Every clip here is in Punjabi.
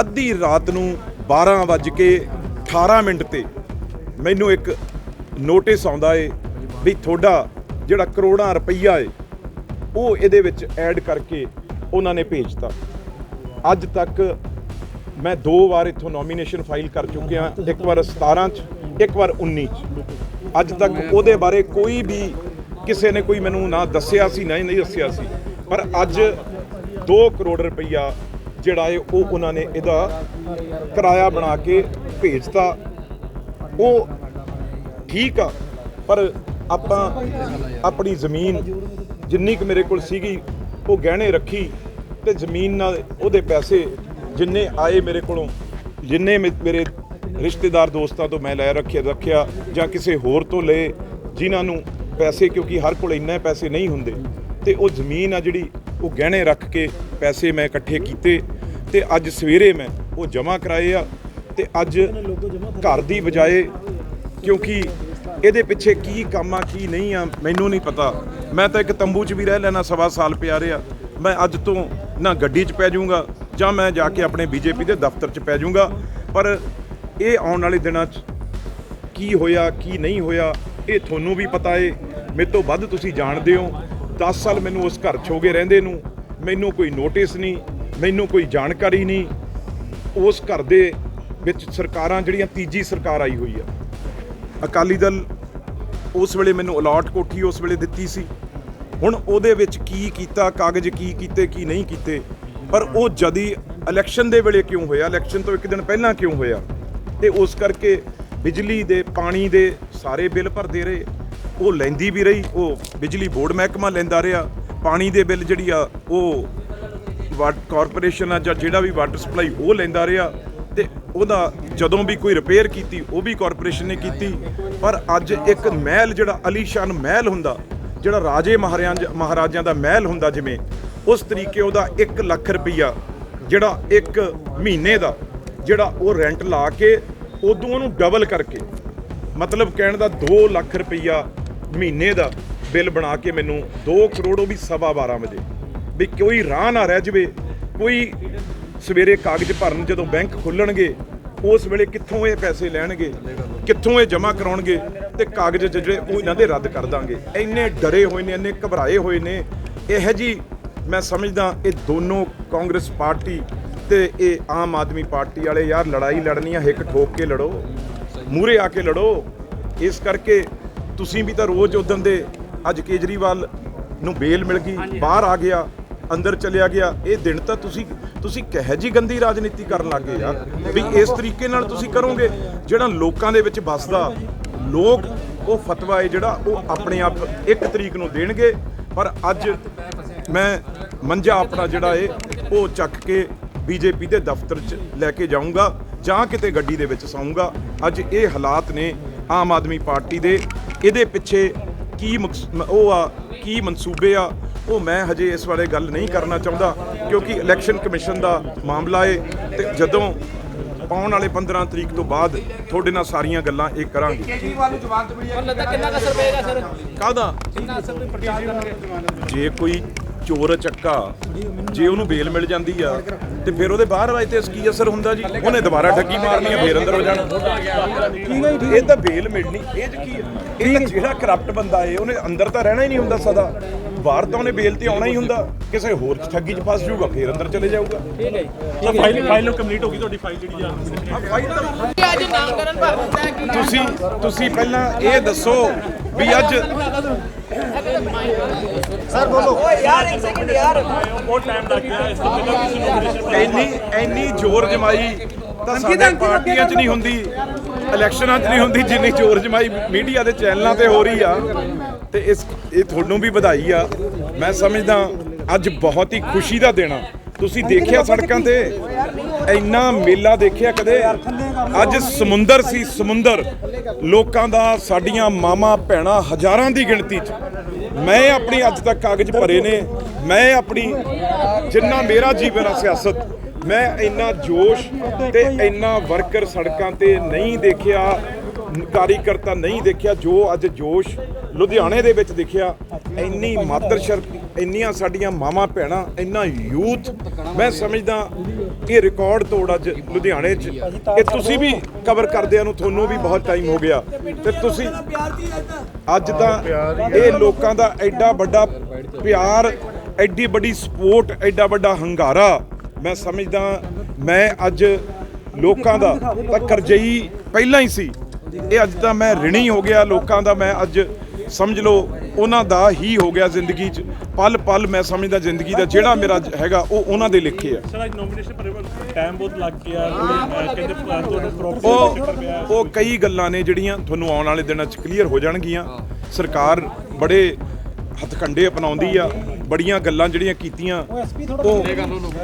ਅੱਧੀ ਰਾਤ ਨੂੰ 12 ਵੱਜ ਕੇ 18 ਮਿੰਟ ਤੇ ਮੈਨੂੰ ਇੱਕ ਨੋਟਿਸ ਆਉਂਦਾ ਏ ਵੀ ਤੁਹਾਡਾ ਜਿਹੜਾ ਕਰੋੜਾਂ ਰੁਪਈਆ ਏ, ਉਹ ਇਹਦੇ ਵਿੱਚ ਐਡ ਕਰਕੇ ਉਹਨਾਂ ਨੇ ਭੇਜਤਾ। ਅੱਜ ਤੱਕ ਮੈਂ ਦੋ ਵਾਰ ਇੱਥੋਂ ਨੋਮੀਨੇਸ਼ਨ ਫਾਈਲ ਕਰ ਚੁੱਕਿਆ ਇੱਕ ਵਾਰ 17 ਚ, ਇੱਕ ਵਾਰ 19 ਚ। ਅੱਜ ਤੱਕ ਉਹਦੇ ਬਾਰੇ ਕੋਈ ਵੀ ਕਿਸੇ ਨੇ ਕੋਈ ਮੈਨੂੰ ਨਾ ਦੱਸਿਆ ਸੀ, ਨਾ ਹੀ ਨਹੀਂ ਦੱਸਿਆ ਸੀ। ਪਰ ਅੱਜ 2 ਕਰੋੜ ਰੁਪਈਆ ਜਿਹੜਾ ਹੈ ਉਹ ਉਹਨਾਂ ਨੇ ਇਹਦਾ ਕਿਰਾਇਆ ਬਣਾ ਕੇ ਭੇਜਤਾ। ਉਹ ਠੀਕ ਆ, ਪਰ ਆਪਾਂ ਆਪਣੀ ਜ਼ਮੀਨ ਜਿੰਨੀ ਕੁ ਮੇਰੇ ਕੋਲ ਸੀਗੀ, ਉਹ ਗਹਿਣੇ ਰੱਖੀ ਤੇ ਜ਼ਮੀਨ ਨਾਲ ਉਹਦੇ ਪੈਸੇ ਜਿੰਨੇ ਆਏ ਮੇਰੇ ਕੋਲੋਂ, ਜਿੰਨੇ ਮੇ- ਮੇਰੇ ਰਿਸ਼ਤੇਦਾਰ ਦੋਸਤਾਂ ਤੋਂ ਮੈਂ ਲੈ ਰੱਖਿਆ ਰੱਖਿਆ ਜਾਂ ਕਿਸੇ ਹੋਰ ਤੋਂ ਲਏ, ਜਿਨ੍ਹਾਂ ਨੂੰ ਪੈਸੇ ਕਿਉਂਕਿ ਹਰ ਕੋਲ ਇੰਨੇ ਪੈਸੇ ਨਹੀਂ ਹੁੰਦੇ। ਤੇ ਉਹ ਜ਼ਮੀਨ ਆ ਜਿਹੜੀ, ਉਹ ਗਹਿਣੇ ਰੱਖ ਕੇ ਪੈਸੇ ਮੈਂ ਇਕੱਠੇ ਕੀਤੇ। ਤੇ ਅੱਜ ਸਵੇਰੇ ਮੈਂ ਉਹ ਜਮ੍ਹਾਂ ਕਰਾਏ ਆ ਤੇ ਅੱਜ ਘਰ ਦੀ ਬਜਾਏ ਕਿਉਂਕਿ ਇਹਦੇ ਪਿੱਛੇ ਕੀ ਕੰਮ ਆ, ਕੀ ਨਹੀਂ ਆ, ਮੈਨੂੰ ਨਹੀਂ ਪਤਾ। ਮੈਂ ਤਾਂ ਇੱਕ ਤੰਬੂ 'ਚ ਵੀ ਰਹਿ ਲੈਣਾ, ਸਵਾ ਸਾਲ ਪਿਆ ਰਿਹਾ। ਮੈਂ ਅੱਜ ਤੋਂ ਨਾ ਗੱਡੀ 'ਚ ਪੈ ਜਾਊਂਗਾ, ਜਾਂ ਮੈਂ ਜਾ ਕੇ ਆਪਣੇ ਬੀਜੇਪੀ ਦੇ ਦਫ਼ਤਰ 'ਚ ਪੈ ਜਾਊਂਗਾ। ਪਰ ਇਹ ਆਉਣ ਵਾਲੇ ਦਿਨਾਂ 'ਚ ਕੀ ਹੋਇਆ, ਕੀ ਨਹੀਂ ਹੋਇਆ, ਇਹ ਤੁਹਾਨੂੰ ਵੀ ਪਤਾ ਏ। ਮੇਰੇ ਤੋਂ ਵੱਧ ਤੁਸੀਂ ਜਾਣਦੇ ਹੋ। 10 ਸਾਲ ਮੈਨੂੰ ਉਸ ਘਰ 'ਚ ਹੋ ਗਏ ਰਹਿੰਦੇ ਨੂੰ। ਮੈਨੂੰ ਕੋਈ ਨੋਟਿਸ ਨਹੀਂ। ਮੈਨੂੰ ਕੋਈ ਜਾਣਕਾਰੀ ਨਹੀਂ। ਉਸ ਘਰ ਦੇ ਵਿੱਚ ਸਰਕਾਰਾਂ ਜਿਹੜੀਆਂ ਤੀਜੀ ਸਰਕਾਰ ਆਈ ਹੋਈ ਆ। ਅਕਾਲੀ ਦਲ ਉਸ ਵੇਲੇ ਮੈਨੂੰ ਅਲਾਟ ਕੋਠੀ ਉਸ ਵੇਲੇ ਦਿੱਤੀ ਸੀ। ਹੁਣ ਉਹਦੇ ਵਿੱਚ ਕੀ ਕੀਤਾ, ਕਾਗਜ਼ ਕੀ ਕੀਤੇ, ਕੀ ਨਹੀਂ ਕੀਤੇ। ਪਰ ਉਹ ਜਦੀ ਇਲੈਕਸ਼ਨ ਦੇ ਵੇਲੇ ਕਿਉਂ ਹੋਇਆ? ਇਲੈਕਸ਼ਨ ਤੋਂ ਇੱਕ ਦਿਨ ਪਹਿਲਾਂ ਕਿਉਂ ਹੋਇਆ? ਤੇ ਉਸ ਕਰਕੇ ਬਿਜਲੀ ਦੇ, ਪਾਣੀ ਦੇ ਸਾਰੇ ਬਿੱਲ ਭਰਦੇ ਰਹੇ। ਉਹ ਲੈਂਦੀ ਵੀ ਰਹੀ, ਉਹ ਬਿਜਲੀ ਬੋਰਡ ਮਹਿਕਮਾ ਲੈਂਦਾ ਰਿਹਾ। ਪਾਣੀ ਦੇ ਬਿੱਲ ਜਿਹੜੀ ਆ, ਉਹ ਕਾਰਪੋਰੇਸ਼ਨ ਆ ਜਾਂ ਜਿਹੜਾ ਵੀ ਵਾਟਰ ਸਪਲਾਈ ਉਹ ਲੈਂਦਾ ਰਿਹਾ ਤੇ ਉਹਦਾ ਜਦੋਂ ਵੀ ਕੋਈ ਰਿਪੇਅਰ ਕੀਤੀ, ਉਹ ਵੀ ਕਾਰਪੋਰੇਸ਼ਨ ਨੇ ਕੀਤੀ। ਪਰ ਅੱਜ ਇੱਕ ਮਹਿਲ ਜਿਹੜਾ ਅਲੀਸ਼ਾਨ ਮਹਿਲ ਹੁੰਦਾ, ਜਿਹੜਾ ਰਾਜੇ ਮਹਾਰਾਜ ਮਹਾਰਾਜਿਆਂ ਦਾ ਮਹਿਲ ਹੁੰਦਾ ਜਿਵੇਂ, ਉਸ ਤਰੀਕੇ ਉਹਦਾ 1 ਲੱਖ ਰੁਪਈਆ, ਜਿਹੜਾ ਇੱਕ ਮਹੀਨੇ ਦਾ, ਜਿਹੜਾ ਉਹ ਰੈਂਟ ਲਾ ਕੇ ਉਦੋਂ ਉਹਨੂੰ ਡਬਲ ਕਰਕੇ, ਮਤਲਬ ਕਹਿਣ ਦਾ 2 ਲੱਖ ਰੁਪਈਆ ਮਹੀਨੇ ਦਾ ਬਿੱਲ ਬਣਾ ਕੇ ਮੈਨੂੰ 2 ਕਰੋੜ, ਉਹ ਵੀ ਸਵਾ 12 ਵਜੇ। ਵੀ ਕੋਈ ਰਾਹ ਨਾ ਰਹਿ ਜਵੇ ਕੋਈ ਸਵੇਰੇ ਕਾਗਜ਼ ਭਰਨ ਜਦੋਂ ਬੈਂਕ ਖੁੱਲਣਗੇ ਉਸ ਵੇਲੇ ਕਿੱਥੋਂ ਇਹ ਪੈਸੇ ਲੈਣਗੇ ਕਿੱਥੋਂ ਇਹ ਜਮ੍ਹਾਂ ਕਰਾਉਣਗੇ ਤੇ ਕਾਗਜ਼ ਜਿਹੜੇ ਉਹ ਇਹਨਾਂ ਦੇ ਰੱਦ ਕਰ ਦਾਂਗੇ। ਇੰਨੇ ਡਰੇ ਹੋਏ ਨੇ ਇੰਨੇ ਘਬਰਾਏ ਹੋਏ ਨੇ। ਇਹ ਜੀ ਮੈਂ ਸਮਝਦਾ ਇਹ ਦੋਨੋਂ ਕਾਂਗਰਸ ਪਾਰਟੀ ਤੇ ਇਹ ਆਮ ਆਦਮੀ ਪਾਰਟੀ ਵਾਲੇ ਯਾਰ ਲੜਾਈ ਲੜਨੀ ਆ ਹਿੱਕ ਠੋਕ ਕੇ ਲੜੋ ਮੂਰੇ ਆ ਕੇ ਲੜੋ। ਇਸ ਕਰਕੇ ਤੁਸੀਂ ਵੀ ਤਾਂ ਰੋਜ਼ ਉਦੋਂ ਦੇ ਅੱਜ ਕੇਜਰੀਵਾਲ ਨੂੰ ਬੇਲ ਮਿਲ ਗਈ ਬਾਹਰ ਆ ਗਿਆ। ਅੰਦਰ ਚਲਿਆ ਗਿਆ, ਇਹ ਦਿਨ ਤਾਂ ਤੁਸੀਂ ਤੁਸੀਂ ਕਹੇ ਜੀ ਗੰਦੀ ਰਾਜਨੀਤੀ ਕਰਨ ਲੱਗੇ ਯਾਰ, ਵੀ ਇਸ ਤਰੀਕੇ ਨਾਲ ਤੁਸੀਂ ਕਰੋਗੇ, ਜਿਹੜਾ ਲੋਕਾਂ ਦੇ ਵਿੱਚ ਵੱਸਦਾ, ਲੋਕ ਉਹ ਫਤਵਾ ਹੈ ਜਿਹੜਾ ਉਹ ਆਪਣੇ ਆਪ ਇੱਕ ਤਰੀਕ ਨੂੰ ਦੇਣਗੇ, ਪਰ ਅੱਜ ਮੈਂ ਮੰਜਾ ਆਪਣਾ ਜਿਹੜਾ ਏ, ਉਹ ਚੱਕ ਕੇ ਬੀਜੇਪੀ ਦੇ ਦਫ਼ਤਰ 'ਚ ਲੈ ਕੇ ਜਾਊਂਗਾ, ਜਾਂ ਕਿਤੇ ਗੱਡੀ ਦੇ ਵਿੱਚ ਸੌਂਗਾ ਅੱਜ ਇਹ ਹਾਲਾਤ ਨੇ ਆਮ ਆਦਮੀ ਪਾਰਟੀ ਦੇ, ਇਹਦੇ ਪਿੱਛੇ ਕੀ ਮਕਸ- ਉਹ ਆ, ਕੀ ਮਨਸੂਬੇ ਆ ਉਹ ਮੈਂ ਹਜੇ ਇਸ ਬਾਰੇ ਗੱਲ ਨਹੀਂ ਕਰਨਾ ਚਾਹੁੰਦਾ ਕਿਉਂਕਿ ਇਲੈਕਸ਼ਨ ਕਮਿਸ਼ਨ ਦਾ ਮਾਮਲਾ ਏ ਤੇ ਜਦੋਂ ਆਉਣ ਵਾਲੇ 15 ਤਰੀਕ ਤੋਂ ਬਾਅਦ ਤੁਹਾਡੇ ਨਾਲ ਸਾਰੀਆਂ ਗੱਲਾਂ ਇਹ ਕਰਾਂਗੇ। ਤੁਹਾਨੂੰ ਲੱਗਦਾ ਕਿੰਨਾ ਕੁ ਅਸਰ ਪਏਗਾ ਸਰ? ਕਾਹਦਾ? ਕਿੰਨਾ ਅਸਰ ਕੋਈ ਪ੍ਰਚਾਰ ਕਰਨਗੇ? ਜੇ ਕੋਈ ਚੋਰ ਚੱਕਾ ਜੇ ਉਹਨੂੰ ਬੇਲ ਮਿਲ ਜਾਂਦੀ ਆ ਤੇ ਫਿਰ ਉਹਦੇ ਬਾਹਰ ਆਏ ਤੇ ਕੀ ਅਸਰ ਹੁੰਦਾ ਜੀ? ਉਹਨੇ ਦੁਬਾਰਾ ਠੱਗੀ ਮਾਰਨੀ ਆ ਫੇਰ ਅੰਦਰ ਹੋ ਜਾਣਾ। ਇਹ ਤਾਂ ਬੇਲ ਮਿਲਣੀ। ਇਹ ਚ ਕੀ ਆ? ਇਹ ਤਾਂ ਜਿਹੜਾ ਕਰਪਟ ਬੰਦਾ ਏ ਉਹਨੇ ਅੰਦਰ ਤਾਂ ਰਹਿਣਾ ਹੀ ਨਹੀਂ ਹੁੰਦਾ ਸਦਾ। ਬਾਹਰ ਤਾਂ ਉਹਨੇ ਬੇਲ ਤੇ ਆਉਣਾ ਹੀ ਹੁੰਦਾ। ਕਿਸੇ ਹੋਰ ਚ ਠੱਗੀ ਚ ਫਸ ਜਾਊਗਾ ਫੇਰ ਅੰਦਰ ਚਲੇ ਜਾਊਗਾ। ਠੀਕ ਹੈ ਤਾਂ ਫਾਈਲ ਫਾਈਲ ਕੰਪਲੀਟ ਹੋ ਗਈ ਤੁਹਾਡੀ ਫਾਈਲ ਜਿਹੜੀ ਆ। ਫਾਈਲ ਤਾਂ ਜੀ ਅੱਜ ਨਾਮਕਰਨ ਭਰ ਦਿੱਤਾ ਹੈ ਕਿ ਤੁਸੀਂ ਤੁਸੀਂ ਪਹਿਲਾਂ ਇਹ ਦੱਸੋ ਵੀ ਅੱਜ ਬਹੁਤ ਟਾਈਮ ਲੱਗ ਗਿਆ ਇਸ ਤੋਂ ਪਹਿਲਾਂ ਤੁਸੀਂ ਨੋਮੀਨੇਸ਼ਨ ਇੰਨੀ ਇੰਨੀ ਜ਼ੋਰ ਜਮਾਈ ਤਾਂ ਸਾਡੇ ਪਾਰਟੀਆਂ 'ਚ ਨਹੀਂ ਹੁੰਦੀ ਇਲੈਕਸ਼ਨਾਂ 'ਚ ਨਹੀਂ ਹੁੰਦੀ ਜਿੰਨੀ ਜ਼ੋਰ ਜਮਾਈ ਮੀਡੀਆ ਦੇ ਚੈਨਲਾਂ ਤੇ ਹੋ ਰਹੀ ਆ। ਤੇ ਇਸ ਇਹ ਤੁਹਾਨੂੰ ਵੀ ਵਧਾਈ ਆ। ਮੈਂ ਸਮਝਦਾ ਅੱਜ ਬਹੁਤ ਹੀ ਖੁਸ਼ੀ ਦਾ ਦਿਨ ਆ। ਤੁਸੀਂ ਦੇਖਿਆ ਸੜਕਾਂ ਤੇ? ਇੰਨਾ ਮੇਲਾ ਦੇਖਿਆ ਕਦੇ? ਅੱਜ ਸਮੁੰਦਰ ਸੀ ਸਮੁੰਦਰ। ਲੋਕਾਂ ਦਾ ਸਾਡੀਆਂ ਮਾਮਾ ਭੈਣਾਂ ਹਜ਼ਾਰਾਂ ਦੀ ਗਿਣਤੀ 'ਚ। ਮੈਂ ਆਪਣੀ ਅੱਜ ਤੱਕ ਕਾਗਜ਼ ਭਰੇ ਨੇ। ਮੈਂ ਆਪਣੀ ਜਿੰਨਾ ਮੇਰਾ ਜੀਵਨ ਆ ਸਿਆਸਤ, ਮੈਂ ਇੰਨਾ ਜੋਸ਼ ਤੇ ਇੰਨਾ ਵਰਕਰ ਸੜਕਾਂ ਤੇ ਨਹੀਂ ਦੇਖਿਆ ਕਾਰੀਕਰਤਾ ਨਹੀਂ ਦੇਖਿਆ, ਜੋ ਅੱਜ ਜੋਸ਼ ਲੁਧਿਆਣੇ ਦੇ ਵਿੱਚ ਦੇਖਿਆ, ਇੰਨੀ ਮਾਤਰ ਸ਼ਰਤੀ ਇੰਨੀਆਂ ਸਾਡੀਆਂ ਮਾਵਾਂ ਭੈਣਾਂ, ਇੰਨਾ ਯੂਥ, ਮੈਂ ਸਮਝਦਾ ਇਹ ਰਿਕਾਰਡ ਤੋੜ ਅੱਜ ਲੁਧਿਆਣੇ 'ਚ। ਇਹ ਤੁਸੀਂ ਵੀ ਕਵਰ ਕਰਦਿਆਂ ਨੂੰ ਤੁਹਾਨੂੰ ਵੀ ਬਹੁਤ ਟਾਈਮ ਹੋ ਗਿਆ। ਤੇ ਤੁਸੀਂ ਅੱਜ ਤਾਂ ਇਹ ਲੋਕਾਂ ਦਾ ਐਡਾ ਵੱਡਾ ਪਿਆਰ, ਐਡੀ ਵੱਡੀ ਸਪੋਰਟ ਐਡਾ ਵੱਡਾ ਹੰਗਾਰਾ, ਮੈਂ ਸਮਝਦਾ, ਮੈਂ ਅੱਜ ਲੋਕਾਂ ਦਾ ਤਾਂ ਕਰਜਈ ਪਹਿਲਾਂ ਹੀ ਸੀ। ਇਹ ਅੱਜ ਤਾਂ ਮੈਂ ਰਿਣੀ ਹੋ ਗਿਆ, ਲੋਕਾਂ ਦਾ ਮੈਂ ਅੱਜ ਸਮਝ ਲਓ ਉਹਨਾਂ ਦਾ ਹੀ ਹੋ ਗਿਆ ਜ਼ਿੰਦਗੀ 'ਚ। ਪਲ ਪਲ ਮੈਂ ਸਮਝਦਾ ਜ਼ਿੰਦਗੀ ਦਾ ਜਿਹੜਾ ਮੇਰਾ ਹੈਗਾ ਉਹ ਉਹਨਾਂ ਦੇ ਲਿਖੇ ਆ। ਸਰ ਅੱਜ ਨੋਮੀਨੇਸ਼ਨ ਪਰ ਟਾਈਮ ਬਹੁਤ ਲੱਗ ਗਿਆ। ਅਹ ਕਹਿੰਦੇ plan ਤੁਹਾਨੂੰ ਪ੍ਰੋਪਰ ਚੱਕਰ ਪਿਆ ਉਹ ਉਹ ਕਈ ਗੱਲਾਂ ਨੇ ਜਿਹੜੀਆਂ ਤੁਹਾਨੂੰ ਆਉਣ ਵਾਲੇ ਦਿਨਾਂ 'ਚ ਕਲੀਅਰ ਹੋ ਜਾਣਗੀਆਂ। ਸਰਕਾਰ ਬੜੇ ਹੱਥਕੰਡੇ ਅਪਣਾਉਂਦੀ ਆ। ਬੜੀਆਂ ਗੱਲਾਂ ਜਿਹੜੀਆਂ ਕੀਤੀਆਂ ਉਹ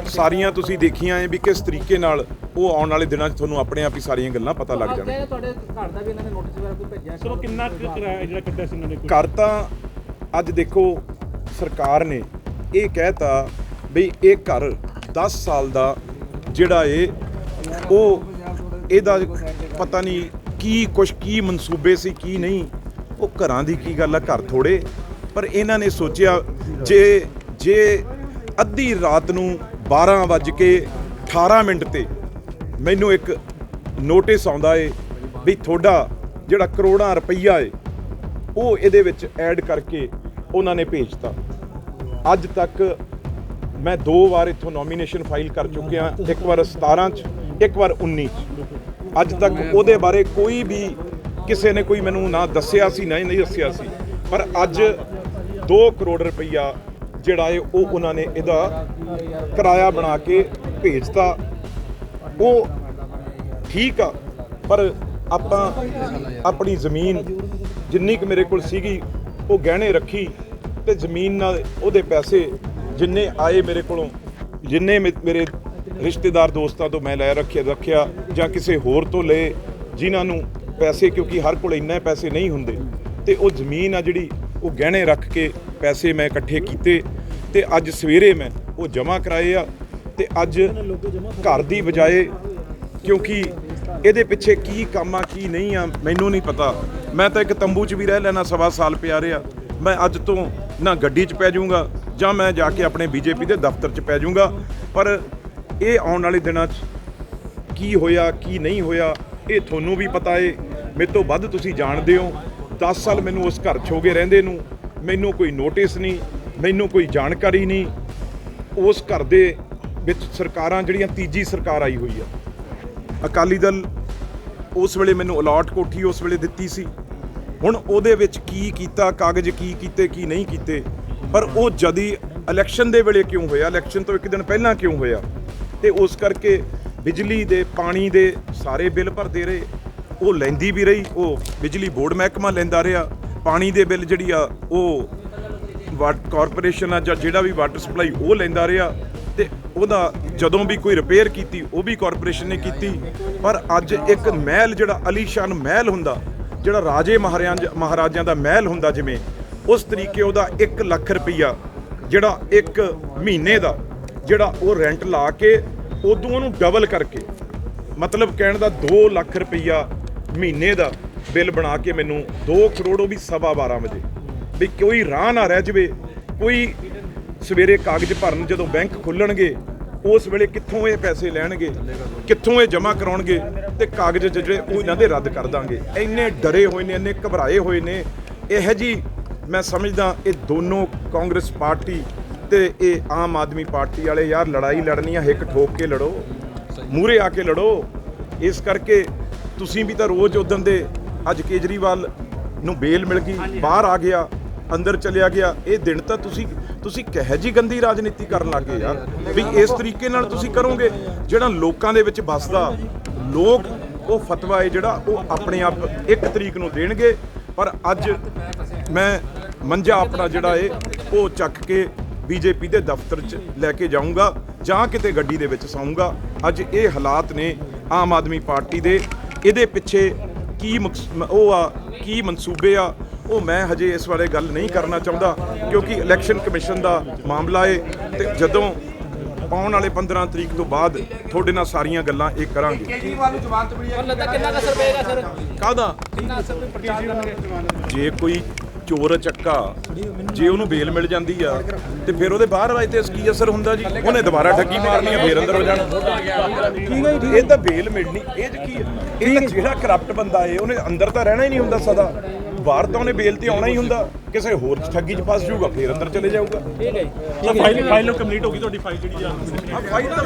ਸਾਰੀਆਂ ਤੁਸੀਂ ਦੇਖੀਆਂ ਐ ਵੀ ਕਿਸ ਤਰੀਕੇ ਨਾਲ ਉਹ ਆਉਣ ਵਾਲੇ ਦਿਨਾਂ 'ਚ ਤੁਹਾਨੂੰ ਆਪਣੇ ਆਪ ਹੀ ਸਾਰੀਆਂ ਗੱਲਾਂ ਪਤਾ ਲੱਗ ਜਾਣਗੀਆਂ। ਤੁਹਾਡੇ ਘਰ ਦਾ ਵੀ ਇਹਨਾਂ ਨੇ ਨੋਟਿਸ ਵਗੈਰਾ ਕੋਈ ਭੇਜਿਆ? ਸਰ ਉਹ ਕਿੰਨਾ ਕੁ ਕਿਰਾਇਆ ਜਿਹੜਾ ਕੱਢਿਆ ਸੀ ਇਹਨਾਂ ਨੇ ਕੋਈ? ਘਰ ਤਾਂ ਅੱਜ ਦੇਖੋ ਸਰਕਾਰ ਨੇ ਇਹ ਕਹਿਤਾ ਵੀ ਇਹ ਘਰ 10 ਸਾਲ ਦਾ ਜਿਹੜਾ ਏ ਉਹ ਇਹਦਾ ਪਤਾ ਨਹੀਂ ਕੀ ਕੁਛ ਕੀ ਮਨਸੂਬੇ ਸੀ ਕੀ ਨਹੀਂ। ਉਹ ਘਰਾਂ ਦੀ ਕੀ ਗੱਲ ਆ? ਘਰ ਥੋੜੇ ਪਰ ਇਹਨਾਂ ਨੇ ਸੋਚਿਆ ਜੇ ਜੇ ਅੱਧੀ ਰਾਤ ਨੂੰ 12 ਵੱਜ ਕੇ 18 ਮਿੰਟ ਤੇ ਮੈਨੂੰ ਇੱਕ ਨੋਟਿਸ ਆਉਂਦਾ ਏ ਵੀ ਤੁਹਾਡਾ ਜਿਹੜਾ ਕਰੋੜਾਂ ਰੁਪਈਆ ਏ, ਉਹ ਇਹਦੇ ਵਿੱਚ ਐਡ ਕਰਕੇ ਉਹਨਾਂ ਨੇ ਭੇਜਤਾ ਅੱਜ ਤੱਕ ਮੈਂ ਦੋ ਵਾਰ ਇੱਥੋਂ ਨੋਮੀਨੇਸ਼ਨ ਫਾਈਲ ਕਰ ਚੁੱਕਿਆ, ਇੱਕ ਵਾਰ 17 ਚ, ਇੱਕ ਵਾਰ 19 ਚ। ਅੱਜ ਤੱਕ ਉਹਦੇ ਬਾਰੇ ਕੋਈ ਵੀ ਕਿਸੇ ਨੇ ਕੋਈ ਮੈਨੂੰ ਨਾ ਦੱਸਿਆ ਸੀ, ਨਾ ਹੀ ਨਹੀਂ ਦੱਸਿਆ ਸੀ। ਪਰ ਅੱਜ 2 ਕਰੋੜ ਰੁਪਈਆ ਜਿਹੜਾ ਹੈ ਉਹ ਉਹਨਾਂ ਨੇ ਇਹਦਾ ਕਿਰਾਇਆ ਬਣਾ ਕੇ ਭੇਜਤਾ। ਉਹ ਠੀਕ ਆ, ਪਰ ਆਪਾਂ ਆਪਣੀ ਜ਼ਮੀਨ ਜਿੰਨੀ ਕੁ ਮੇਰੇ ਕੋਲ ਸੀਗੀ, ਉਹ ਗਹਿਣੇ ਰੱਖੀ ਤੇ ਜ਼ਮੀਨ ਨਾਲ ਉਹਦੇ ਪੈਸੇ ਜਿੰਨੇ ਆਏ ਮੇਰੇ ਕੋਲੋਂ, ਜਿੰਨੇ ਮੇ- ਮੇਰੇ ਰਿਸ਼ਤੇਦਾਰ ਦੋਸਤਾਂ ਤੋਂ ਮੈਂ ਲੈ ਰੱਖਿਆ ਰੱਖਿਆ ਜਾਂ ਕਿਸੇ ਹੋਰ ਤੋਂ ਲਏ, ਜਿਨ੍ਹਾਂ ਨੂੰ ਪੈਸੇ ਕਿਉਂਕਿ ਹਰ ਕੋਲ ਇੰਨੇ ਪੈਸੇ ਨਹੀਂ ਹੁੰਦੇ, ਤੇ ਉਹ ਜ਼ਮੀਨ ਆ ਜਿਹੜੀ ਉਹ ਗਹਿਣੇ ਰੱਖ ਕੇ ਪੈਸੇ ਮੈਂ ਇਕੱਠੇ ਕੀਤੇ ਤੇ ਅੱਜ ਸਵੇਰੇ ਮੈਂ ਉਹ ਜਮ੍ਹਾਂ ਕਰਾਏ ਆ ਤੇ ਅੱਜ ਘਰ ਦੀ ਬਜਾਏ ਕਿਉਂਕਿ ਇਹਦੇ ਪਿੱਛੇ ਕੀ ਕੰਮ ਆ ਕੀ ਨਹੀਂ ਆ, ਮੈਨੂੰ ਨਹੀਂ ਪਤਾ। ਮੈਂ ਤਾਂ ਇੱਕ ਤੰਬੂ 'ਚ ਵੀ ਰਹਿ ਲੈਣਾ, ਸਵਾ ਸਾਲ ਪਿਆ ਰਿਹਾ। ਮੈਂ ਅੱਜ ਤੋਂ ਨਾ ਗੱਡੀ 'ਚ ਪੈ ਜਾਊਂਗਾ ਜਾਂ ਮੈਂ ਜਾ ਕੇ ਆਪਣੇ ਬੀਜੇਪੀ ਦੇ ਦਫ਼ਤਰ 'ਚ ਪੈ ਜਾਊਂਗਾ। ਪਰ ਇਹ ਆਉਣ ਵਾਲੇ ਦਿਨਾਂ 'ਚ ਕੀ ਹੋਇਆ, ਕੀ ਨਹੀਂ ਹੋਇਆ, ਇਹ ਤੁਹਾਨੂੰ ਵੀ ਪਤਾ ਏ। ਮੇਰੇ ਤੋਂ ਵੱਧ ਤੁਸੀਂ ਜਾਣਦੇ ਹੋ। 10 ਸਾਲ ਮੈਨੂੰ ਉਸ ਘਰ 'ਚ ਹੋ ਗਏ ਰਹਿੰਦੇ ਨੂੰ, ਮੈਨੂੰ ਕੋਈ ਨੋਟਿਸ ਨਹੀਂ, ਮੈਨੂੰ ਕੋਈ ਜਾਣਕਾਰੀ ਨਹੀਂ। ਉਸ ਘਰ ਦੇ ਵਿੱਚ ਸਰਕਾਰਾਂ ਜਿਹੜੀਆਂ, ਤੀਜੀ ਸਰਕਾਰ ਆਈ ਹੋਈ ਆ। ਅਕਾਲੀ ਦਲ ਉਸ ਵੇਲੇ ਮੈਨੂੰ ਅਲਾਟ ਕੋਠੀ ਉਸ ਵੇਲੇ ਦਿੱਤੀ ਸੀ। ਹੁਣ ਉਹਦੇ ਵਿੱਚ ਕੀ ਕੀਤਾ, ਕਾਗਜ਼ ਕੀ ਕੀਤੇ, ਕੀ ਨਹੀਂ ਕੀਤੇ, ਪਰ ਉਹ ਜਦੀ ਇਲੈਕਸ਼ਨ ਦੇ ਵੇਲੇ ਕਿਉਂ ਹੋਇਆ ਇਲੈਕਸ਼ਨ ਤੋਂ ਇੱਕ ਦਿਨ ਪਹਿਲਾਂ ਕਿਉਂ ਹੋਇਆ, ਤੇ ਉਸ ਕਰਕੇ ਬਿਜਲੀ ਦੇ, ਪਾਣੀ ਦੇ ਸਾਰੇ ਬਿੱਲ ਭਰਦੇ ਰਹੇ ਉਹ ਲੈਂਦੀ ਵੀ ਰਹੀ, ਉਹ ਬਿਜਲੀ ਬੋਰਡ ਮਹਿਕਮਾ ਲੈਂਦਾ ਰਿਹਾ, ਪਾਣੀ ਦੇ ਬਿੱਲ ਜਿਹੜੀ ਆ, ਉਹ ਵਾਟ ਕਾਰਪੋਰੇਸ਼ਨ ਆ ਜਾਂ ਜਿਹੜਾ ਵੀ ਵਾਟਰ ਸਪਲਾਈ ਉਹ ਲੈਂਦਾ ਰਿਹਾ ਤੇ ਉਹਦਾ ਜਦੋਂ ਵੀ ਕੋਈ ਰਿਪੇਅਰ ਕੀਤੀ, ਉਹ ਵੀ ਕਾਰਪੋਰੇਸ਼ਨ ਨੇ ਕੀਤੀ। ਪਰ ਅੱਜ ਇੱਕ ਮਹਿਲ ਜਿਹੜਾ ਅਲੀਸ਼ਾਨ ਮਹਿਲ ਹੁੰਦਾ, ਜਿਹੜਾ ਰਾਜੇ ਮਹਾਰਾਜ ਮਹਾਰਾਜਿਆਂ ਦਾ ਮਹਿਲ ਹੁੰਦਾ ਜਿਵੇਂ, ਉਸ ਤਰੀਕੇ ਉਹਦਾ 1 ਲੱਖ ਰੁਪਈਆ, ਜਿਹੜਾ ਇੱਕ ਮਹੀਨੇ ਦਾ, ਜਿਹੜਾ ਉਹ ਰੈਂਟ ਲਾ ਕੇ, ਉਦੋਂ ਉਹਨੂੰ ਡਬਲ ਕਰਕੇ, ਮਤਲਬ ਕਹਿਣ ਦਾ 2 ਲੱਖ ਰੁਪਈਆ ਮਹੀਨੇ ਦਾ ਬਿੱਲ ਬਣਾ ਕੇ ਮੈਨੂੰ 2 ਕਰੋੜ ਉਹ ਵੀ ਸਵਾ 12 ਵਜੇ ਵੀ ਕੋਈ ਰਾਹ ਨਾ ਰਹਿ ਜਵੇ, ਕੋਈ ਸਵੇਰੇ ਕਾਗਜ਼ ਭਰਨ ਜਦੋਂ ਬੈਂਕ ਖੁੱਲਣਗੇ, ਉਸ ਵੇਲੇ ਕਿੱਥੋਂ ਇਹ ਪੈਸੇ ਲੈਣਗੇ, ਕਿੱਥੋਂ ਇਹ ਜਮ੍ਹਾਂ ਕਰਾਉਣਗੇ ਤੇ ਕਾਗਜ਼ ਜਿਹੜੇ ਉਹ ਇਹਨਾਂ ਦੇ ਰੱਦ ਕਰ ਦਾਂਗੇ। ਇੰਨੇ ਡਰੇ ਹੋਏ ਨੇ, ਇੰਨੇ ਘਬਰਾਏ ਹੋਏ ਨੇ। ਇਹ ਜੀ ਮੈਂ ਸਮਝਦਾ ਇਹ ਦੋਨੋਂ ਕਾਂਗਰਸ ਪਾਰਟੀ ਤੇ ਇਹ ਆਮ ਆਦਮੀ ਪਾਰਟੀ ਵਾਲੇ, ਯਾਰ ਲੜਾਈ ਲੜਨੀ ਆ ਹਿੱਕ ਠੋਕ ਕੇ ਲੜੋ ਮੂਰੇ ਆ ਕੇ ਲੜੋ। ਇਸ ਕਰਕੇ ਤੁਸੀਂ ਵੀ ਤਾਂ ਰੋਜ਼ ਉਦੋਂ ਦੇ ਅੱਜ ਕੇਜਰੀਵਾਲ ਨੂੰ ਬੇਲ ਮਿਲ ਗਈ ਬਾਹਰ ਆ ਗਿਆ ਅੰਦਰ ਚਲਿਆ ਗਿਆ ਇਹ ਦਿਨ ਤਾਂ ਤੁਸੀਂ ਤੁਸੀਂ ਕਹੇ ਜੀ ਗੰਦੀ ਰਾਜਨੀਤੀ ਕਰਨ ਲੱਗੇ ਯਾਰ? ਵੀ ਇਸ ਤਰੀਕੇ ਨਾਲ ਤੁਸੀਂ ਕਰੋਗੇ ਜਿਹੜਾ ਲੋਕਾਂ ਦੇ ਵਿੱਚ ਵੱਸਦਾ ਲੋਕ ਉਹ ਫਤਵਾ ਹੈ ਜਿਹੜਾ ਉਹ ਆਪਣੇ ਆਪ ਇੱਕ ਤਰੀਕ ਨੂੰ ਦੇਣਗੇ ਪਰ ਅੱਜ ਮੈਂ ਮੰਜਾ ਆਪਣਾ ਜਿਹੜਾ ਏ ਉਹ ਚੱਕ ਕੇ ਬੀਜੇਪੀ ਦੇ ਦਫ਼ਤਰ 'ਚ ਲੈ ਕੇ ਜਾਊਂਗਾ ਜਾਂ ਕਿਤੇ ਗੱਡੀ ਦੇ ਵਿੱਚ ਸੌਂਗਾ। ਅੱਜ ਇਹ ਹਾਲਾਤ ਨੇ ਆਮ ਆਦਮੀ ਪਾਰਟੀ ਦੇ ਇਹਦੇ ਪਿੱਛੇ ਕੀ ਉਹ ਆ ਕੀ ਮਨਸੂਬੇ ਆ ਉਹ ਮੈਂ ਹਜੇ ਇਸ ਬਾਰੇ ਗੱਲ ਨਹੀਂ ਕਰਨਾ ਚਾਹੁੰਦਾ ਕਿਉਂਕਿ ਇਲੈਕਸ਼ਨ ਕਮਿਸ਼ਨ ਦਾ ਮਾਮਲਾ ਏ ਤੇ ਜਦੋਂ ਆਉਣ ਵਾਲੇ 15 ਤਰੀਕ ਤੋਂ ਬਾਅਦ ਤੁਹਾਡੇ ਨਾਲ ਸਾਰੀਆਂ ਗੱਲਾਂ ਇਹ ਕਰਾਂਗੇ। ਕੇਜਰੀਵਾਲ ਨੂੰ ਜ਼ਮਾਨਤ ਮਿਲੀ ਹੈ ਲੱਗਦਾ ਕਿੰਨਾ ਅਸਰ ਪਏਗਾ ਸਰ? ਕਾਹਦਾ? ਕਿੰਨਾ ਅਸਰ ਪ੍ਰਚਾਰ ਕਰਨਗੇ ਜੇ ਕੋਈ ਚੋਰ ਚੱਕਾ। ਜੇ ਉਹਨੂੰ ਬੇਲ ਮਿਲ ਜਾਂਦੀ ਆ ਤੇ ਫਿਰ ਉਹਦੇ ਬਾਹਰ ਆਏ ਤੇ ਕੀ ਅਸਰ ਹੁੰਦਾ ਜੀ? ਉਹਨੇ ਦੁਬਾਰਾ ਠੱਗੀ ਮਾਰਨੀ ਆ ਫੇਰ ਅੰਦਰ ਹੋ ਜਾਣਾ ਇਹ ਤਾਂ ਬੇਲ ਮਿਲਣੀ ਇਹ ਕੀ ਹੈ? ਇਹ ਤਾਂ ਜਿਹੜਾ ਕਰਪਟ ਬੰਦਾ ਏ ਉਹਨੇ ਅੰਦਰ ਤਾਂ ਰਹਿਣਾ ਹੀ ਨਹੀਂ ਹੁੰਦਾ ਸਦਾ। ਬਾਹਰ ਤਾਂ ਉਹਨੇ ਬੇਲ ਤੇ ਆਉਣਾ ਹੀ ਹੁੰਦਾ। ਕਿਸੇ ਹੋਰ ਠੱਗੀ 'ਚ ਫਸ ਜਾਊਗਾ ਫੇਰ ਅੰਦਰ ਚਲੇ ਜਾਊਗਾ। ਫਾਈਲ ਫਾਈਲ ਕੰਪਲੀਟ ਹੋ ਗਈ ਤੁਹਾਡੀ ਫਾਈਲ ਜਿਹੜੀ ਆ। ਫਾਈਲ ਤਾਂ